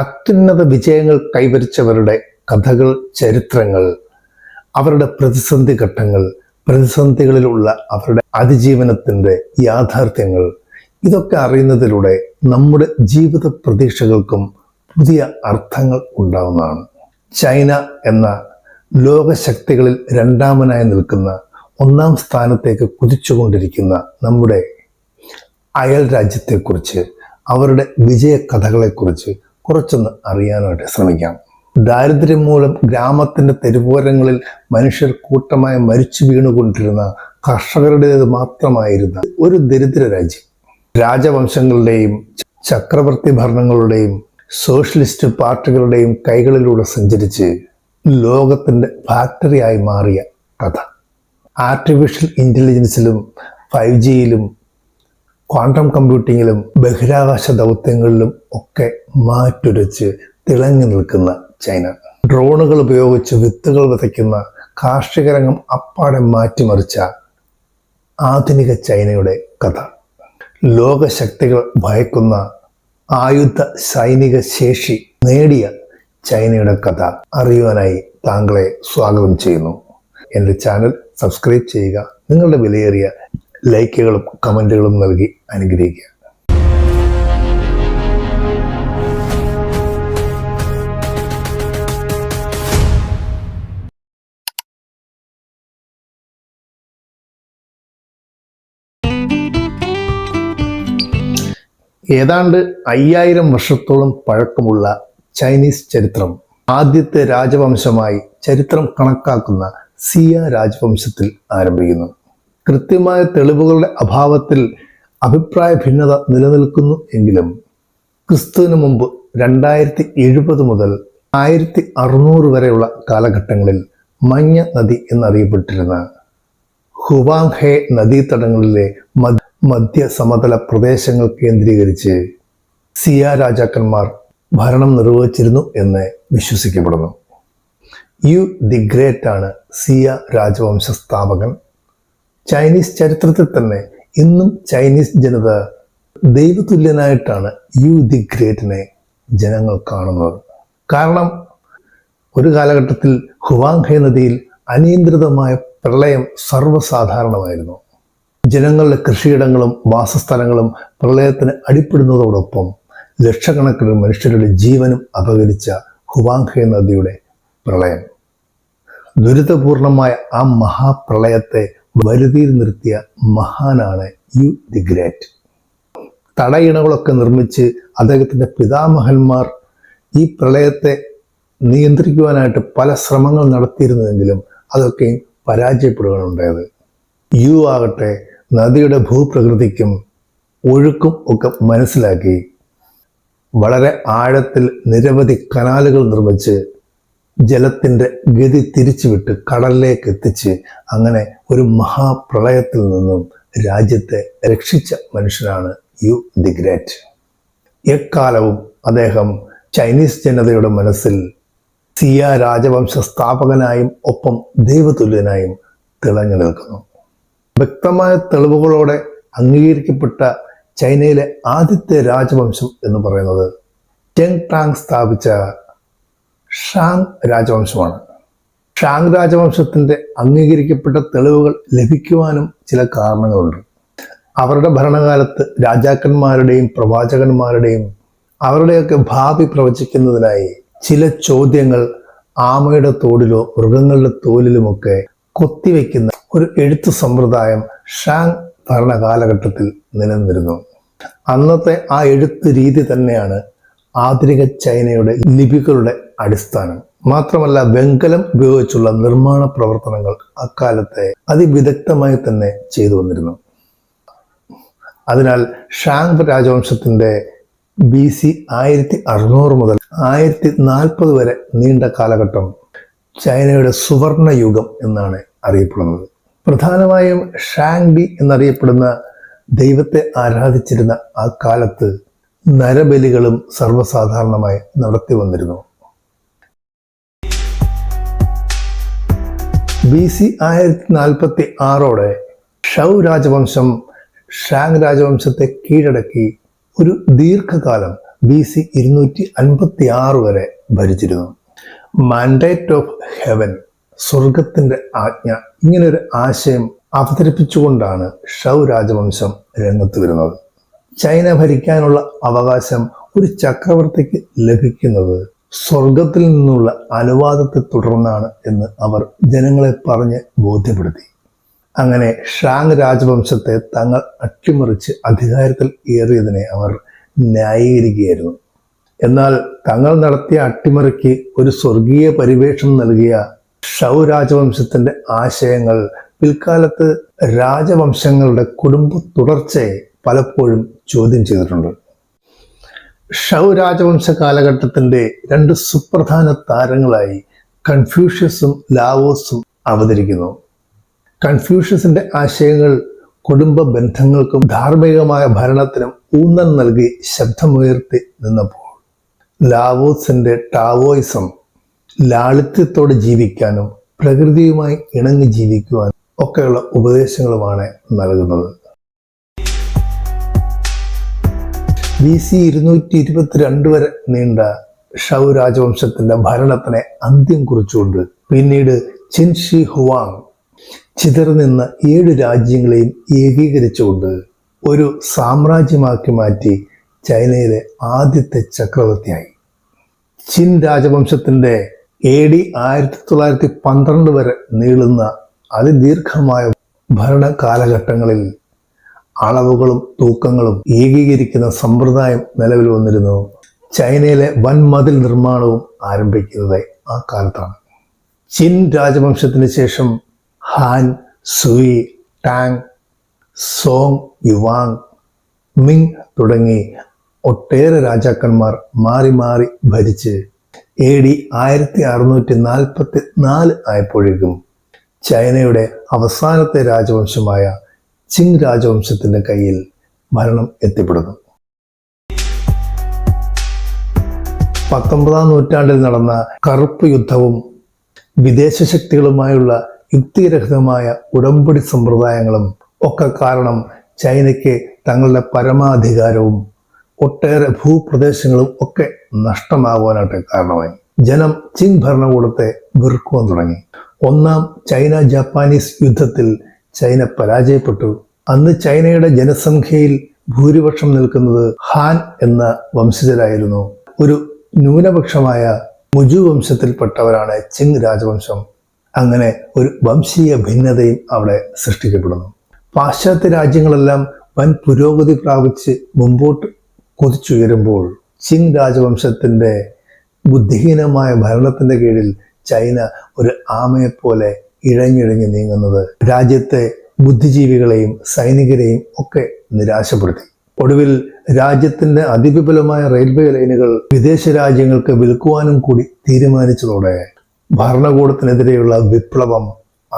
അത്യുന്നത വിജയങ്ങൾ കൈവരിച്ചവരുടെ കഥകൾ ചരിത്രങ്ങൾ അവരുടെ പ്രതിസന്ധി ഘട്ടങ്ങൾ പ്രതിസന്ധികളിലുള്ള അവരുടെ അതിജീവനത്തിന്റെ യാഥാർത്ഥ്യങ്ങൾ ഇതൊക്കെ അറിയുന്നതിലൂടെ നമ്മുടെ ജീവിത പ്രതീക്ഷകൾക്കും പുതിയ അർത്ഥങ്ങൾ ഉണ്ടാവുന്നതാണ്. ചൈന എന്ന ലോകശക്തികളിൽ രണ്ടാമനായി നിൽക്കുന്ന ഒന്നാം സ്ഥാനത്തേക്ക് കുതിച്ചുകൊണ്ടിരിക്കുന്ന നമ്മുടെ അയൽ രാജ്യത്തെക്കുറിച്ച് അവരുടെ വിജയ കഥകളെക്കുറിച്ച് കുറച്ചൊന്ന് അറിയാനായിട്ട് ശ്രമിക്കാം. ദാരിദ്ര്യം മൂലം ഗ്രാമത്തിന്റെ തെരുവോരങ്ങളിൽ മനുഷ്യർ കൂട്ടമായി മരിച്ചു വീണുകൊണ്ടിരുന്ന കർഷകരുടേത് മാത്രമായിരുന്ന ഒരു ദരിദ്ര രാജ്യം. രാജവംശങ്ങളുടെയും ചക്രവർത്തി ഭരണങ്ങളുടെയും സോഷ്യലിസ്റ്റ് പാർട്ടികളുടെയും കൈകളിലൂടെ സഞ്ചരിച്ച് ലോകത്തിന്റെ ഫാക്ടറിയായി മാറിയ കഥ. ആർട്ടിഫിഷ്യൽ ഇന്റലിജൻസിലും ഫൈവ് ജിയിലും ക്വാണ്ടം കമ്പ്യൂട്ടിങ്ങിലും ബഹിരാകാശ ദൗത്യങ്ങളിലും ഒക്കെ മാറ്റുരച്ച് തിളങ്ങി നിൽക്കുന്ന ചൈന. ഡ്രോണുകൾ ഉപയോഗിച്ച് വിത്തുകൾ വിതയ്ക്കുന്ന കാർഷിക രംഗം അപ്പാടെ മാറ്റിമറിച്ച ആധുനിക ചൈനയുടെ കഥ. ലോകശക്തികൾ ഭയക്കുന്ന ആയുധ സൈനിക ശേഷി നേടിയ ചൈനയുടെ കഥ അറിയുവാനായി താങ്കളെ സ്വാഗതം ചെയ്യുന്നു. എന്റെ ചാനൽ സബ്സ്ക്രൈബ് ചെയ്യുക നിങ്ങളുടെ വിലയേറിയ ലൈക്കുകളും കമന്റുകളും നൽകി അനുഗ്രഹിക്കുക. ഏതാണ്ട് അയ്യായിരം വർഷത്തോളം പഴക്കമുള്ള ചൈനീസ് ചരിത്രം. ആദ്യത്തെ രാജവംശമായി ചരിത്രം കണക്കാക്കുന്ന സിയ രാജവംശത്തിൽ ആരംഭിക്കുന്നു. കൃത്യമായ തെളിവുകളുടെ അഭാവത്തിൽ അഭിപ്രായ ഭിന്നത നിലനിൽക്കുന്നു എങ്കിലും ക്രിസ്തുവിന് മുമ്പ് രണ്ടായിരത്തി എഴുപത് മുതൽ ആയിരത്തി അറുന്നൂറ് വരെയുള്ള കാലഘട്ടങ്ങളിൽ മഞ്ഞ നദി എന്നറിയപ്പെട്ടിരുന്ന ഹുവാങ് ഹെ നദീതടങ്ങളിലെ തടങ്ങളിലെ മധ്യ സമതല പ്രദേശങ്ങൾ കേന്ദ്രീകരിച്ച് സിയ രാജാക്കന്മാർ ഭരണം നിർവഹിച്ചിരുന്നു എന്ന് വിശ്വസിക്കപ്പെടുന്നു. യു ദി ഗ്രേറ്റ് ആണ് സിയ രാജവംശ സ്ഥാപകൻ ചൈനീസ് ചരിത്രത്തിൽ തന്നെ ഇന്നും ചൈനീസ് ജനത ദൈവതുല്യനായിട്ടാണ് യു ദി ഗ്രേറ്റിനെ ജനങ്ങൾ കാണുന്നത്. കാരണം ഒരു കാലഘട്ടത്തിൽ ഹുവാങ് ഹെ നദിയിൽ അനിയന്ത്രിതമായ പ്രളയം സർവസാധാരണമായിരുന്നു. ജനങ്ങളുടെ കൃഷിയിടങ്ങളും വാസസ്ഥലങ്ങളും പ്രളയത്തിന് അടിപ്പെടുന്നതോടൊപ്പം ലക്ഷക്കണക്കിന് മനുഷ്യരുടെ ജീവനും അപകരിച്ച ഹുവാങ് ഹെ നദിയുടെ പ്രളയം. ദുരിതപൂർണമായ ആ മഹാപ്രളയത്തെ വരുതിയിൽ നിർത്തിയ മഹാനാണ് യു ദി ഗ്രേറ്റ്. തടയിണകളൊക്കെ നിർമ്മിച്ച് അദ്ദേഹത്തിന്റെ പിതാമഹന്മാർ ഈ പ്രളയത്തെ നിയന്ത്രിക്കുവാനായിട്ട് പല ശ്രമങ്ങൾ നടത്തിയിരുന്നുവെങ്കിലും അതൊക്കെ പരാജയപ്പെടുകയാണ് ഉണ്ടായത്. യു ആകട്ടെ നദിയുടെ ഭൂപ്രകൃതിക്കും ഒഴുക്കും ഒക്കെ മനസ്സിലാക്കി വളരെ ആഴത്തിൽ നിരവധി കനാലുകൾ നിർമ്മിച്ച് ജലത്തിന്റെ ഗതി തിരിച്ചുവിട്ട് കടലിലേക്ക് എത്തിച്ച് അങ്ങനെ ഒരു മഹാപ്രളയത്തിൽ നിന്നും രാജ്യത്തെ രക്ഷിച്ച മനുഷ്യനാണ് യു ദി ഗ്രേറ്റ്. എക്കാലവും അദ്ദേഹം ചൈനീസ് ജനതയുടെ മനസ്സിൽ സിയ രാജവംശ സ്ഥാപകനായും ഒപ്പം ദൈവതുല്യനായും തിളങ്ങി നിൽക്കുന്നു. വ്യക്തമായ തെളിവുകളോടെ അംഗീകരിക്കപ്പെട്ട ചൈനയിലെ ആദ്യത്തെ രാജവംശം എന്ന് പറയുന്നത് ചെങ് ടാങ് സ്ഥാപിച്ച ഷാങ് രാജവംശമാണ്. ഷാങ് രാജവംശത്തിന്റെ അംഗീകരിക്കപ്പെട്ട തെളിവുകൾ ലഭിക്കുവാനും ചില കാരണങ്ങളുണ്ട്. അവരുടെ ഭരണകാലത്ത് രാജാക്കന്മാരുടെയും പ്രവാചകന്മാരുടെയും അവരുടെയൊക്കെ ഭാവി പ്രവചിക്കുന്നതിനായി ചില ചോദ്യങ്ങൾ ആമയുടെ തോടിലോ മൃഗങ്ങളുടെ തോലിലുമൊക്കെ കൊത്തിവെക്കുന്ന ഒരു എഴുത്ത് സമ്പ്രദായം ഷാങ് ഭരണകാലഘട്ടത്തിൽ നിലനിന്നിരുന്നു. അന്നത്തെ ആ എഴുത്ത് രീതി തന്നെയാണ് ആധുനിക ചൈനയുടെ ലിപികളുടെ അടിസ്ഥാനം. മാത്രമല്ല വെങ്കലം ഉപയോഗിച്ചുള്ള നിർമ്മാണ പ്രവർത്തനങ്ങൾ അക്കാലത്തെ അതിവിദഗ്ധമായി തന്നെ ചെയ്തു വന്നിരുന്നു. അതിനാൽ ഷാങ് രാജവംശത്തിന്റെ ബി സി ആയിരത്തി അറുന്നൂറ് മുതൽ ആയിരത്തി നാൽപ്പത് വരെ നീണ്ട കാലഘട്ടം ചൈനയുടെ സുവർണ യുഗം എന്നാണ് അറിയപ്പെടുന്നത്. പ്രധാനമായും ഷാങ് ഡി എന്നറിയപ്പെടുന്ന ദൈവത്തെ ആരാധിച്ചിരുന്ന ആ കാലത്ത് നരബലികളും സർവസാധാരണമായി നടത്തി വന്നിരുന്നു. ബി സി ആയിരത്തി നാൽപ്പത്തി ആറോടെ ഷൗ രാജവംശം ഷാങ് രാജവംശത്തെ കീഴടക്കി ഒരു ദീർഘകാലം ബി സി ഇരുന്നൂറ്റി അൻപത്തി ആറ് വരെ ഭരിച്ചിരുന്നു. മാൻഡേറ്റ് ഓഫ് ഹെവൻ സ്വർഗത്തിന്റെ ആജ്ഞ ഇങ്ങനൊരു ആശയം അവതരിപ്പിച്ചുകൊണ്ടാണ് ഷൗ രാജവംശം രംഗത്ത് വരുന്നത്. ചൈന ഭരിക്കാനുള്ള അവകാശം ഒരു ചക്രവർത്തിക്ക് ലഭിക്കുന്നത് സ്വർഗത്തിൽ നിന്നുള്ള അനുവാദത്തെ തുടർന്നാണ് എന്ന് അവർ ജനങ്ങളെ പറഞ്ഞ് ബോധ്യപ്പെടുത്തി. അങ്ങനെ ഷാങ് രാജവംശത്തെ തങ്ങൾ അട്ടിമറിച്ച് അധികാരത്തിൽ ഏറിയതിനെ അവർ ന്യായീകരിക്കുകയായിരുന്നു. എന്നാൽ തങ്ങൾ നടത്തിയ അട്ടിമറിക്ക് ഒരു സ്വർഗീയ പരിവേഷം നൽകിയ ഷൗ രാജവംശത്തിന്റെ ആശയങ്ങൾ പിൽക്കാലത്ത് രാജവംശങ്ങളുടെ കുടുംബ തുടർച്ചയെ പലപ്പോഴും ചോദ്യം ചെയ്തിട്ടുണ്ട്. ഷൗ രാജവംശ കാലഘട്ടത്തിന്റെ രണ്ട് സുപ്രധാന താരങ്ങളായി കൺഫ്യൂഷ്യസും ലാവോസും അവതരിക്കുന്നു. കൺഫ്യൂഷ്യസിന്റെ ആശയങ്ങൾ കുടുംബ ബന്ധങ്ങൾക്കും ധാർമ്മികമായ ഭരണത്തിനും ഊന്നൽ നൽകി ശബ്ദമുയർത്തി നിന്നപ്പോൾ ലാവോസിന്റെ ടാവോയിസം ലാളിത്യത്തോടെ ജീവിക്കാനും പ്രകൃതിയുമായി ഇണങ്ങി ജീവിക്കുവാനും ഒക്കെയുള്ള ഉപദേശങ്ങളുമാണ് നൽകുന്നത്. ബി സി ഇരുന്നൂറ്റി ഇരുപത്തിരണ്ട് വരെ നീണ്ട ഷൗ രാജവംശത്തിന്റെ ഭരണത്തിനെ അന്ത്യം കുറിച്ചുകൊണ്ട് പിന്നീട് ചിൻ ഷി ഹുവാങ് ചിതർനിന്ന ഏഴ് രാജ്യങ്ങളെയും ഏകീകരിച്ചുകൊണ്ട് ഒരു സാമ്രാജ്യമാക്കി മാറ്റി ചൈനയിലെ ആദ്യത്തെ ചക്രവർത്തിയായി. ചിൻ രാജവംശത്തിന്റെ എ ഡി ആയിരത്തി തൊള്ളായിരത്തി പന്ത്രണ്ട് വരെ നീളുന്ന അതിദീർഘമായ ഭരണ കാലഘട്ടങ്ങളിൽ അളവുകളും തൂക്കങ്ങളും ഏകീകരിക്കുന്ന സമ്പ്രദായം നിലവിൽ വന്നിരുന്നു. ചൈനയിലെ വൻ മതിൽ നിർമ്മാണവും ആരംഭിക്കുന്നത് ആ കാലത്താണ്. ചിൻ രാജവംശത്തിന് ശേഷം Han Sui Tang Song Yuan Ming തുടങ്ങി ഒട്ടേറെ രാജാക്കന്മാർ മാറി മാറി ഭരിച്ച് എ ഡി ആയിരത്തി അറുന്നൂറ്റി നാൽപ്പത്തി നാല് ആയപ്പോഴേക്കും ചൈനയുടെ അവസാനത്തെ രാജവംശമായ ചിങ് രാജവംശത്തിന്റെ കയ്യിൽ ഭരണം എത്തിപ്പെടുന്നു. പത്തൊമ്പതാം നൂറ്റാണ്ടിൽ നടന്ന കറുപ്പ് യുദ്ധവും വിദേശ ശക്തികളുമായുള്ള യുക്തിരഹിതമായ ഉടമ്പടി സമ്പ്രദായങ്ങളും ഒക്കെ കാരണം ചൈനയ്ക്ക് തങ്ങളുടെ പരമാധികാരവും ഒട്ടേറെ ഭൂപ്രദേശങ്ങളും ഒക്കെ നഷ്ടമാകുവാനായിട്ട് കാരണമായി. ജനം ചിങ് ഭരണകൂടത്തെ വെറുക്കുവാൻ തുടങ്ങി. ഒന്നാം ചൈന ജാപ്പാനീസ് യുദ്ധത്തിൽ ചൈന പരാജയപ്പെട്ടു. അന്ന് ചൈനയുടെ ജനസംഖ്യയിൽ ഭൂരിപക്ഷം നിൽക്കുന്നത് ഹാൻ എന്ന വംശജരായിരുന്നു. ഒരു ന്യൂനപക്ഷമായ മുജു വംശത്തിൽപ്പെട്ടവരാണ് ചിങ് രാജവംശം. അങ്ങനെ ഒരു വംശീയ ഭിന്നതയും അവിടെ സൃഷ്ടിക്കപ്പെടുന്നു. പാശ്ചാത്യ രാജ്യങ്ങളെല്ലാം വൻ പുരോഗതി പ്രാപിച്ച് മുമ്പോട്ട് കുതിച്ചുയരുമ്പോൾ ചിങ് രാജവംശത്തിന്റെ ബുദ്ധിഹീനമായ ഭരണത്തിന്റെ കീഴിൽ ചൈന ഒരു ആമയെപ്പോലെ ഇഴഞ്ഞിഴഞ്ഞ് നീങ്ങുന്നത് രാജ്യത്തെ ബുദ്ധിജീവികളെയും സൈനികരെയും ഒക്കെ നിരാശപ്പെടുത്തി. ഒടുവിൽ രാജ്യത്തിന്റെ അതിവിപുലമായ റെയിൽവേ ലൈനുകൾ വിദേശ രാജ്യങ്ങൾക്ക് വിൽക്കുവാനും കൂടി തീരുമാനിച്ചതോടെ ഭരണകൂടത്തിനെതിരെയുള്ള വിപ്ലവം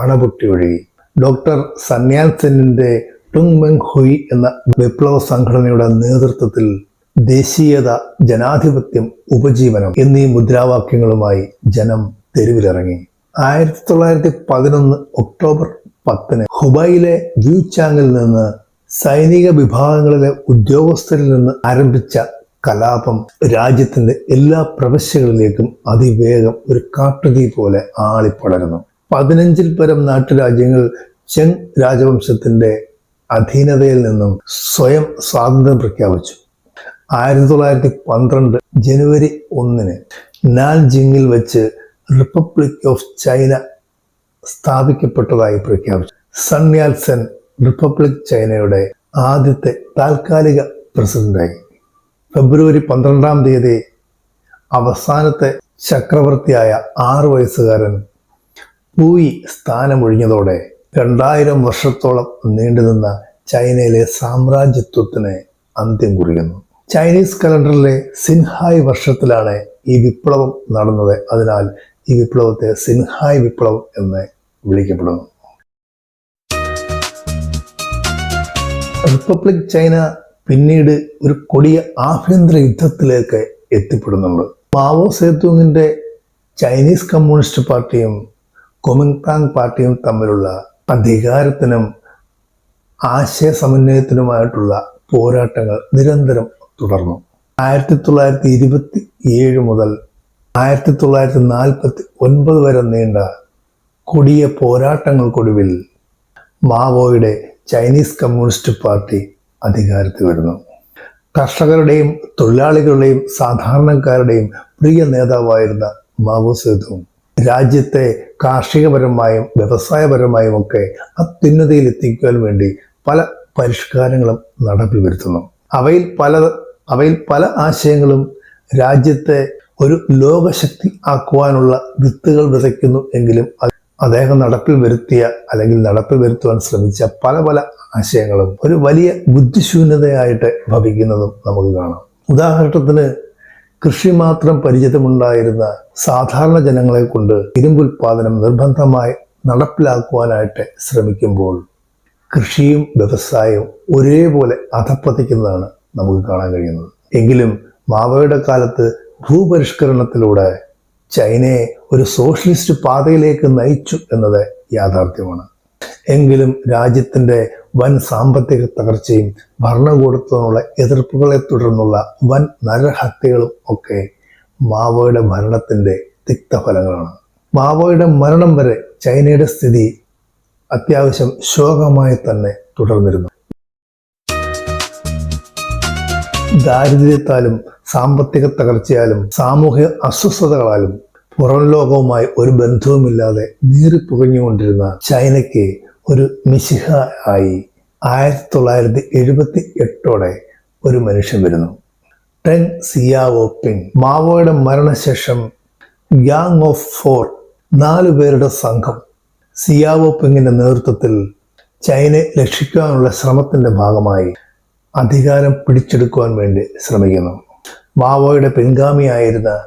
അണപൊട്ടി ഒഴുകി. ഡോക്ടർ സന്യാൻ സെന്നിന്റെ ടുങ് മെങ് ഹുയ് എന്ന വിപ്ലവ സംഘടനയുടെ നേതൃത്വത്തിൽ ദേശീയത ജനാധിപത്യം ഉപജീവനം എന്നീ മുദ്രാവാക്യങ്ങളുമായി ജനം തെരുവിലിറങ്ങി. ആയിരത്തി തൊള്ളായിരത്തി പതിനൊന്ന് ഒക്ടോബർ പത്തിന് ഹുബൈയിലെ വ്യൂചാങ്ങിൽ നിന്ന് സൈനിക വിഭാഗങ്ങളിലെ ഉദ്യോഗസ്ഥരിൽ നിന്ന് ആരംഭിച്ച കലാപം രാജ്യത്തിന്റെ എല്ലാ പ്രവശ്യകളിലേക്കും അതിവേഗം ഒരു കാട്ടുതീ പോലെ ആളിപ്പടരുന്നു. പതിനഞ്ചിൽ പരം നാട്ടുരാജ്യങ്ങൾ ചെങ് രാജവംശത്തിന്റെ അധീനതയിൽ നിന്നും സ്വയം സ്വാതന്ത്ര്യം പ്രഖ്യാപിച്ചു. ആയിരത്തി തൊള്ളായിരത്തി പന്ത്രണ്ട് ജനുവരി ഒന്നിന് നാൻജിങ്ങിൽ വെച്ച് റിപ്പബ്ലിക് ഓഫ് ചൈന സ്ഥാപിക്കപ്പെട്ടതായി പ്രഖ്യാപിച്ചു. സണ്യാൽസൻ സെൻ റിപ്പബ്ലിക് ചൈനയുടെ ആദ്യത്തെ താൽക്കാലിക പ്രസിഡന്റായി. ഫെബ്രുവരി പന്ത്രണ്ടാം തീയതി അവസാനത്തെ ചക്രവർത്തിയായ ആറു വയസ്സുകാരൻ പൂയി സ്ഥാനമൊഴിഞ്ഞതോടെ രണ്ടായിരം വർഷത്തോളം നീണ്ടുനിന്ന ചൈനയിലെ സാമ്രാജ്യത്വത്തിന് അന്ത്യം കുറിക്കുന്നു ചൈനീസ് കലണ്ടറിലെ സിൻഹായ് വർഷത്തിലാണ് ഈ വിപ്ലവം നടന്നത്. അതിനാൽ ഈ വിപ്ലവത്തെ സിൻഹായ് വിപ്ലവം എന്ന് വിളിക്കപ്പെടുന്നു. റിപ്പബ്ലിക് ചൈന പിന്നീട് ഒരു കൊടിയ ആഭ്യന്തര യുദ്ധത്തിലേക്ക് എത്തിപ്പെടുന്നുണ്ട്. മാവോ സേതുങ്ങിന്റെ ചൈനീസ് കമ്മ്യൂണിസ്റ്റ് പാർട്ടിയും കൊമിങ്താങ് പാർട്ടിയും തമ്മിലുള്ള അധികാരത്തിനും ആശയ സമന്വയത്തിനുമായിട്ടുള്ള പോരാട്ടങ്ങൾ നിരന്തരം തുടർന്നു. ആയിരത്തി തൊള്ളായിരത്തി ഇരുപത്തി ഏഴ് മുതൽ ആയിരത്തി തൊള്ളായിരത്തി നാൽപ്പത്തി ഒൻപത് വരെ നീണ്ട കൊടിയ പോരാട്ടങ്ങൾക്കൊടുവിൽ മാവോയുടെ ചൈനീസ് കമ്മ്യൂണിസ്റ്റ് പാർട്ടി അധികാരത്തിൽ വരുന്നു. കർഷകരുടെയും തൊഴിലാളികളുടെയും സാധാരണക്കാരുടെയും പ്രിയ നേതാവായിരുന്ന മാവോ സേതു രാജ്യത്തെ കാർഷികപരമായും വ്യവസായപരമായും ഒക്കെ അത്യുന്നതിയിൽ എത്തിക്കുവാൻ വേണ്ടി പല പരിഷ്കാരങ്ങളും നടപ്പിൽ വരുത്തുന്നു. അവയിൽ പല അവയിൽ പല ആശയങ്ങളും രാജ്യത്തെ ഒരു ലോകശക്തി ആക്കുവാനുള്ള വിത്തുകൾ വിതയ്ക്കുന്നു എങ്കിലും അദ്ദേഹം നടപ്പിൽ വരുത്തിയ അല്ലെങ്കിൽ നടപ്പിൽ വരുത്തുവാൻ ശ്രമിച്ച പല പല ആശയങ്ങളും ഒരു വലിയ ബുദ്ധിശൂന്യതയായിട്ട് ഭവിക്കുന്നതും നമുക്ക് കാണാം. ഉദാഹരണത്തിന് കൃഷി മാത്രം പരിചിതമുണ്ടായിരുന്ന സാധാരണ ജനങ്ങളെ കൊണ്ട് ഇരുമ്പുൽപാദനം നിർബന്ധമായി നടപ്പിലാക്കുവാനായിട്ട് ശ്രമിക്കുമ്പോൾ കൃഷിയും വ്യവസായവും ഒരേപോലെ അധപ്പതിക്കുന്നതാണ് നമുക്ക് കാണാൻ കഴിയുന്നത്. എങ്കിലും മാവയുടെ കാലത്ത് ഭൂപരിഷ്കരണത്തിലൂടെ ചൈനയെ ഒരു സോഷ്യലിസ്റ്റ് പാതയിലേക്ക് നയിച്ചു എന്നത് യാഥാർത്ഥ്യമാണ്. എങ്കിലും രാജ്യത്തിന്റെ വൻ സാമ്പത്തിക തകർച്ചയും ഭരണകൂടത്തിനുള്ള എതിർപ്പുകളെ തുടർന്നുള്ള വൻ നരഹത്യകളും ഒക്കെ മാവോയുടെ ഭരണത്തിന്റെ തിക്തഫലങ്ങളാണ്. മാവോയുടെ മരണം വരെ ചൈനയുടെ സ്ഥിതി അത്യാവശ്യം ശോകമായി തന്നെ തുടർന്നിരുന്നു. ദാരിദ്ര്യത്താലും സാമ്പത്തിക തകർച്ചയാലും സാമൂഹിക അസ്വസ്ഥതകളാലും പുറം ലോകവുമായി ഒരു ബന്ധവുമില്ലാതെ നീറിപ്പുകഞ്ഞുകൊണ്ടിരുന്ന ചൈനയ്ക്ക് ഒരു മിശിഹ ആയി ആയിരത്തി തൊള്ളായിരത്തി എഴുപത്തി എട്ടോടെ ഒരു മനുഷ്യൻ വരുന്നു. ടെൻ സിയാവോ പിങ് മാവോയുടെ മരണശേഷം ഗ്യാങ് ഓഫ് ഫോർ നാലു പേരുടെ സംഘം സിയാവോ പിങ്ങിന്റെ നേതൃത്വത്തിൽ ചൈനയെ രക്ഷിക്കാനുള്ള ശ്രമത്തിന്റെ ഭാഗമായി അധികാരം പിടിച്ചെടുക്കുവാൻ വേണ്ടി ശ്രമിക്കുന്നു. മാവോയുടെ പിൻഗാമിയായിരുന്ന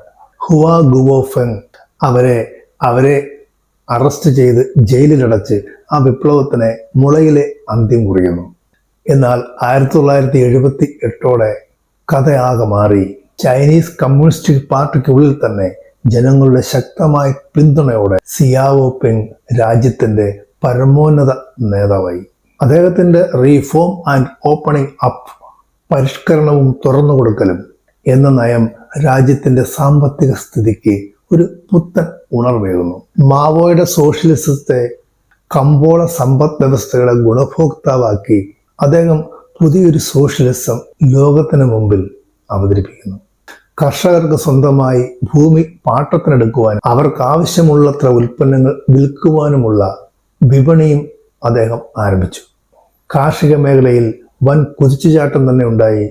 ഹുവ ഗുവോഫൻ അവരെ അവരെ അറസ്റ്റ് ചെയ്ത് ജയിലിലടച്ച് ആ വിപ്ലവത്തിനെ മുളയിലെ അന്ത്യം കുറിക്കുന്നു. എന്നാൽ ആയിരത്തി തൊള്ളായിരത്തി എഴുപത്തി എട്ടോടെ കഥയാകെ മാറി. ചൈനീസ് കമ്മ്യൂണിസ്റ്റ് പാർട്ടിക്കുള്ളിൽ തന്നെ ജനങ്ങളുടെ ശക്തമായ പിന്തുണയോടെ സിയാവോ പിങ് രാജ്യത്തിന്റെ പരമോന്നത നേതാവായി. അദ്ദേഹത്തിന്റെ റീഫോം ആൻഡ് ഓപ്പണിംഗ് അപ്പ് പരിഷ്കരണവും തുറന്നുകൊടുക്കലും എന്ന നയം രാജ്യത്തിന്റെ സാമ്പത്തിക സ്ഥിതിക്ക് ഒരു പുത്തൻ ഉണർവേകുന്നു. മാവോയുടെ സോഷ്യലിസത്തെ കമ്പോള സമ്പദ് വ്യവസ്ഥകളെ ഗുണഭോക്താവാക്കി അദ്ദേഹം പുതിയൊരു സോഷ്യലിസം ലോകത്തിന് മുമ്പിൽ അവതരിപ്പിക്കുന്നു. കർഷകർക്ക് സ്വന്തമായി ഭൂമി പാട്ടത്തിനെടുക്കുവാനും അവർക്ക് ആവശ്യമുള്ളത്ര ഉൽപ്പന്നങ്ങൾ വിൽക്കുവാനുമുള്ള വിപണിയും അദ്ദേഹം ആരംഭിച്ചു. കാർഷിക മേഖലയിൽ വൻ കുതിച്ചുചാട്ടം തന്നെ ഉണ്ടായി.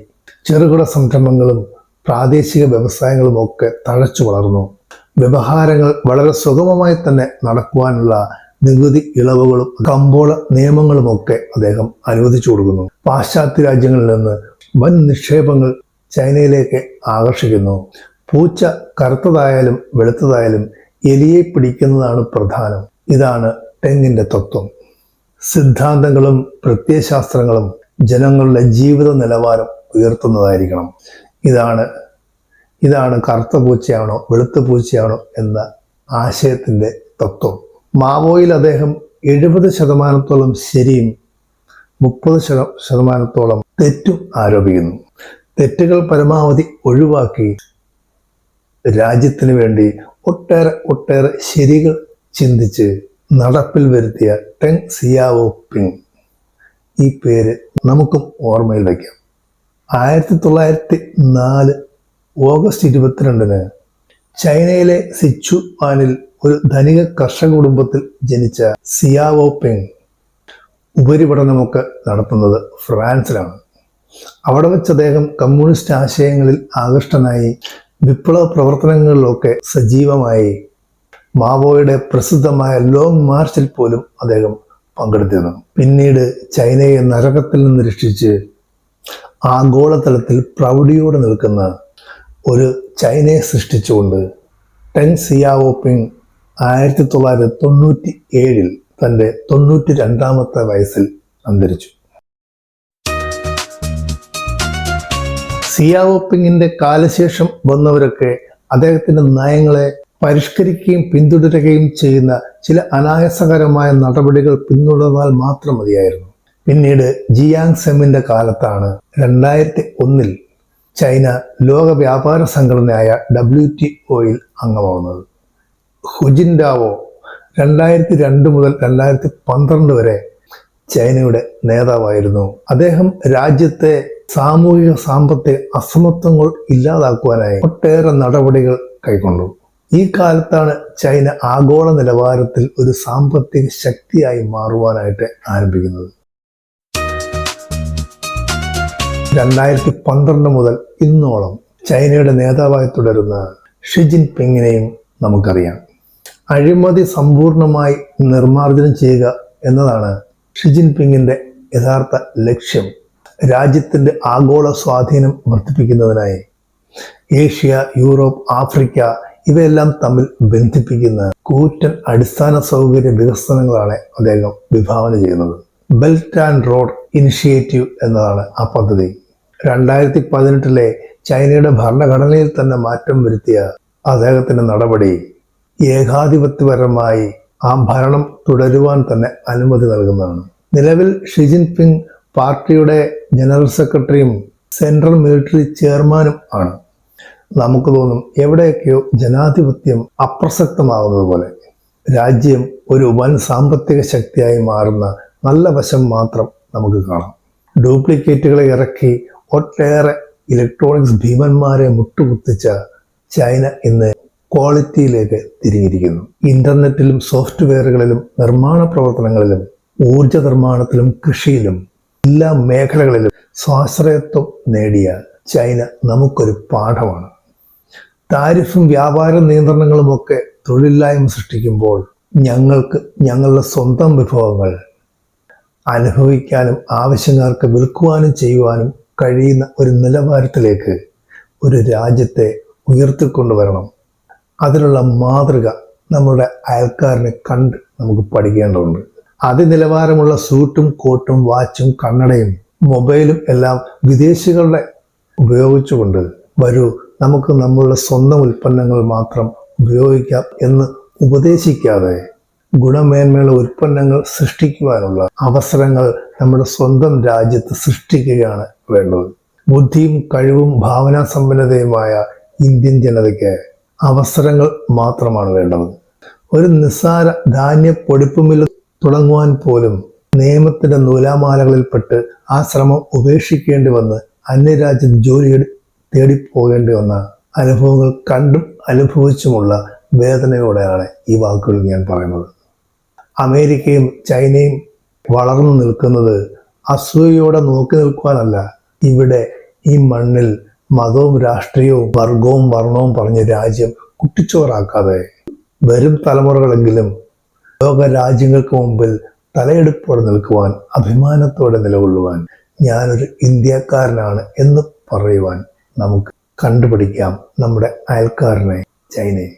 ചെറുകിട സംരംഭങ്ങളും പ്രാദേശിക വ്യവസായങ്ങളും ഒക്കെ തഴച്ചു വളർന്നു. വ്യവഹാരങ്ങൾ വളരെ സുഗമമായി തന്നെ നടക്കുവാനുള്ള നികുതി ഇളവുകളും കമ്പോള നിയമങ്ങളും ഒക്കെ അദ്ദേഹം അനുവദിച്ചു കൊടുക്കുന്നു. പാശ്ചാത്യ രാജ്യങ്ങളിൽ നിന്ന് വൻ നിക്ഷേപങ്ങൾ ചൈനയിലേക്ക് ആകർഷിക്കുന്നു. പൂച്ച കറുത്തതായാലും വെളുത്തതായാലും എലിയെ പിടിക്കുന്നതാണ് പ്രധാനം. ഇതാണ് തെങ്ങിന്റെ തത്വം. സിദ്ധാന്തങ്ങളും പ്രത്യയശാസ്ത്രങ്ങളും ജനങ്ങളുടെ ജീവിത നിലവാരം ഉയർത്തുന്നതായിരിക്കണം. ഇതാണ് ഇതാണ് കറുത്ത പൂച്ചയാണോ വെളുത്ത പൂച്ചയാണോ എന്ന ആശയത്തിന്റെ തത്വം. മാവോയിൽ അദ്ദേഹം എഴുപത് ശതമാനത്തോളം ശരിയും മുപ്പത് ശത ശതമാനത്തോളം തെറ്റും ആരോപിക്കുന്നു. തെറ്റുകൾ പരമാവധി ഒഴിവാക്കി രാജ്യത്തിന് വേണ്ടി ഒട്ടേറെ ഒട്ടേറെ ശരികൾ ചിന്തിച്ച് നടപ്പിൽ വരുത്തിയ ടെങ് സിയാവോ പിങ്. ഈ പേര് നമുക്കും ഓർമ്മയിൽ വയ്ക്കാം. ആയിരത്തി തൊള്ളായിരത്തി നാല് ഓഗസ്റ്റ് ഇരുപത്തിരണ്ടിന് ചൈനയിലെ സിച്ചുവാനിൽ ഒരു ധനിക കർഷക കുടുംബത്തിൽ ജനിച്ച സിയാവോ പിങ് ഉപരിപഠനമൊക്കെ നടത്തുന്നത് ഫ്രാൻസിലാണ്. അവിടെ വെച്ച് അദ്ദേഹം കമ്മ്യൂണിസ്റ്റ് ആശയങ്ങളിൽ ആകൃഷ്ടനായി വിപ്ലവ പ്രവർത്തനങ്ങളിലൊക്കെ സജീവമായി മാവോയുടെ പ്രസിദ്ധമായ ലോങ് മാർച്ചിൽ പോലും അദ്ദേഹം പങ്കെടുത്തിരുന്നു. പിന്നീട് ചൈനയെ നരകത്തിൽ നിന്ന് രക്ഷിച്ച് ആഗോളതലത്തിൽ പ്രൗഢിയോടെ നിൽക്കുന്ന ഒരു ചൈനയെ സൃഷ്ടിച്ചുകൊണ്ട് ടെൻ സിയാവോപ്പിംഗ് ആയിരത്തി തൊള്ളായിരത്തി തൊണ്ണൂറ്റി ഏഴിൽ തന്റെ തൊണ്ണൂറ്റി രണ്ടാമത്തെ വയസ്സിൽ അന്തരിച്ചു. സിയാവോപിങ്ങിന്റെ കാലശേഷം വന്നവരൊക്കെ അദ്ദേഹത്തിന്റെ നയങ്ങളെ പരിഷ്കരിക്കുകയും പിന്തുടരുകയും ചെയ്യുന്ന ചില അനായാസകരമായ നടപടികൾ പിന്തുടർന്നാൽ മാത്രം മതിയായിരുന്നു. പിന്നീട് ജിയാങ് സെമിന്റെ കാലത്താണ് രണ്ടായിരത്തി ഒന്നിൽ ചൈന ലോക വ്യാപാര സംഘടനയായ ഡബ്ല്യു ടി ഒയിൽ അംഗമാവുന്നത്. ഹുജിൻഡാവോ രണ്ടായിരത്തി രണ്ട് മുതൽ രണ്ടായിരത്തി പന്ത്രണ്ട് വരെ ചൈനയുടെ നേതാവായിരുന്നു. അദ്ദേഹം രാജ്യത്തെ സാമൂഹിക സാമ്പത്തിക അസമത്വങ്ങൾ ഇല്ലാതാക്കുവാനായി ഒട്ടേറെ നടപടികൾ കൈക്കൊണ്ടു. ഈ കാലത്താണ് ചൈന ആഗോള നിലവാരത്തിൽ ഒരു സാമ്പത്തിക ശക്തിയായി മാറുവാനായിട്ട് ആരംഭിക്കുന്നത്. രണ്ടായിരത്തി പന്ത്രണ്ട് മുതൽ ഇന്നോളം ചൈനയുടെ നേതാവായി തുടരുന്ന ഷി പിങ്ങിനെയും നമുക്കറിയാം. അഴിമതി സമ്പൂർണമായി നിർമ്മാർജനം ചെയ്യുക എന്നതാണ് ഷിജിൻ പിങ്ങിന്റെ യഥാർത്ഥ ലക്ഷ്യം. രാജ്യത്തിന്റെ ആഗോള സ്വാധീനം വർദ്ധിപ്പിക്കുന്നതിനായി ഏഷ്യ യൂറോപ്പ് ആഫ്രിക്ക ഇവയെല്ലാം തമ്മിൽ ബന്ധിപ്പിക്കുന്ന കൂറ്റൻ അടിസ്ഥാന സൗകര്യ വികസനങ്ങളാണ് അദ്ദേഹം വിഭാവന ചെയ്യുന്നത്. ബെൽറ്റ് ആൻഡ് റോഡ് ഇനിഷ്യേറ്റീവ് എന്നതാണ് ആ പദ്ധതി. രണ്ടായിരത്തി പതിനെട്ടിലെ ചൈനയുടെ ഭരണഘടനയിൽ തന്നെ മാറ്റം വരുത്തിയ അദ്ദേഹത്തിന്റെ നടപടി ഏകാധിപത്യപരമായി ആ ഭരണം തുടരുവാൻ തന്നെ അനുമതി നൽകുന്നതാണ്. നിലവിൽ ഷി ജിൻപിങ് പാർട്ടിയുടെ ജനറൽ സെക്രട്ടറിയും സെൻട്രൽ മിലിറ്ററി ചെയർമാനും ആണ്. നമുക്ക് തോന്നും എവിടെയൊക്കെയോ ജനാധിപത്യം അപ്രസക്തമാകുന്നത് പോലെ രാജ്യം ഒരു വൻ സാമ്പത്തിക ശക്തിയായി മാറുന്ന നല്ല വശം മാത്രം നമുക്ക് കാണാം. ഡ്യൂപ്ലിക്കേറ്റുകളെ ഇറക്കി ഒട്ടേറെ ഇലക്ട്രോണിക്സ് ഭീമന്മാരെ മുട്ടുകുത്തിച്ച ചൈന ഇന്ന് ക്വാളിറ്റിയിലേക്ക് തിരിഞ്ഞിരിക്കുന്നു. ഇന്റർനെറ്റിലും സോഫ്റ്റ്വെയറുകളിലും നിർമ്മാണ പ്രവർത്തനങ്ങളിലും ഊർജ നിർമ്മാണത്തിലും കൃഷിയിലും എല്ലാ മേഖലകളിലും സ്വാശ്രയത്വം നേടിയ ചൈന നമുക്കൊരു പാഠമാണ്. താരിഫും വ്യാപാര നിയന്ത്രണങ്ങളും ഒക്കെ തൊഴിലില്ലായ്മ സൃഷ്ടിക്കുമ്പോൾ ഞങ്ങൾക്ക് ഞങ്ങളുടെ സ്വന്തം വിഭവങ്ങൾ അനുഭവിക്കാനും ആവശ്യക്കാർക്ക് വിൽക്കുവാനും ചെയ്യുവാനും കഴിയുന്ന ഒരു നിലവാരത്തിലേക്ക് ഒരു രാജ്യത്തെ ഉയർത്തിക്കൊണ്ടുവരണം. അതിനുള്ള മാതൃക നമ്മുടെ അയൽക്കാരനെ കണ്ട് നമുക്ക് പഠിക്കേണ്ടതുണ്ട്. അതിനിലവാരമുള്ള സൂട്ടും കോട്ടും വാച്ചും കണ്ണടയും മൊബൈലും എല്ലാം വിദേശികളുടെ ഉപയോഗിച്ചുകൊണ്ട് വരൂ. നമുക്ക് നമ്മളുടെ സ്വന്തം ഉൽപ്പന്നങ്ങൾ മാത്രം ഉപയോഗിക്കാം എന്ന് ഉപദേശിക്കാതെ ഗുണമേന്മയുള്ള ഉൽപ്പന്നങ്ങൾ സൃഷ്ടിക്കുവാനുള്ള അവസരങ്ങൾ നമ്മുടെ സ്വന്തം രാജ്യത്ത് സൃഷ്ടിക്കുകയാണ് വേണ്ടത്. ബുദ്ധിയും കഴിവും ഭാവനാ സമ്പന്നതയുമായ ഇന്ത്യൻ ജനതയ്ക്ക് അവസരങ്ങൾ മാത്രമാണ് വേണ്ടത്. ഒരു നിസ്സാര ധാന്യ പൊടിപ്പുമില്ല തുടങ്ങുവാൻ പോലും നിയമത്തിന്റെ നൂലാമാലകളിൽപ്പെട്ട് ആ ശ്രമം ഉപേക്ഷിക്കേണ്ടി വന്ന് അന്യരാജ്യത്ത് ജോലി തേടിപ്പോകേണ്ടി വന്ന അനുഭവങ്ങൾ കണ്ടും അനുഭവിച്ചുമുള്ള വേദനയോടെയാണ് ഈ വാക്കുകൾ ഞാൻ പറയുന്നത്. അമേരിക്കയും ചൈനയും വളർന്നു നിൽക്കുന്നത് അസൂയയോടെ നോക്കി നിൽക്കുവാനല്ല. ഇവിടെ ഈ മണ്ണിൽ മതവും രാഷ്ട്രീയവും വർഗവും വർണവും പറഞ്ഞ് രാജ്യം കുട്ടിച്ചോറാക്കാതെ വരും തലമുറകളെങ്കിലും ലോക രാജ്യങ്ങൾക്ക് മുമ്പിൽ തലയെടുപ്പോടെ നിൽക്കുവാൻ അഭിമാനത്തോടെ നിലകൊള്ളുവാൻ ഞാനൊരു ഇന്ത്യക്കാരനാണ് എന്ന് പറയുവാൻ നമുക്ക് കണ്ടുപിടിക്കാം നമ്മുടെ അയൽക്കാരനെ ചൈനയെ.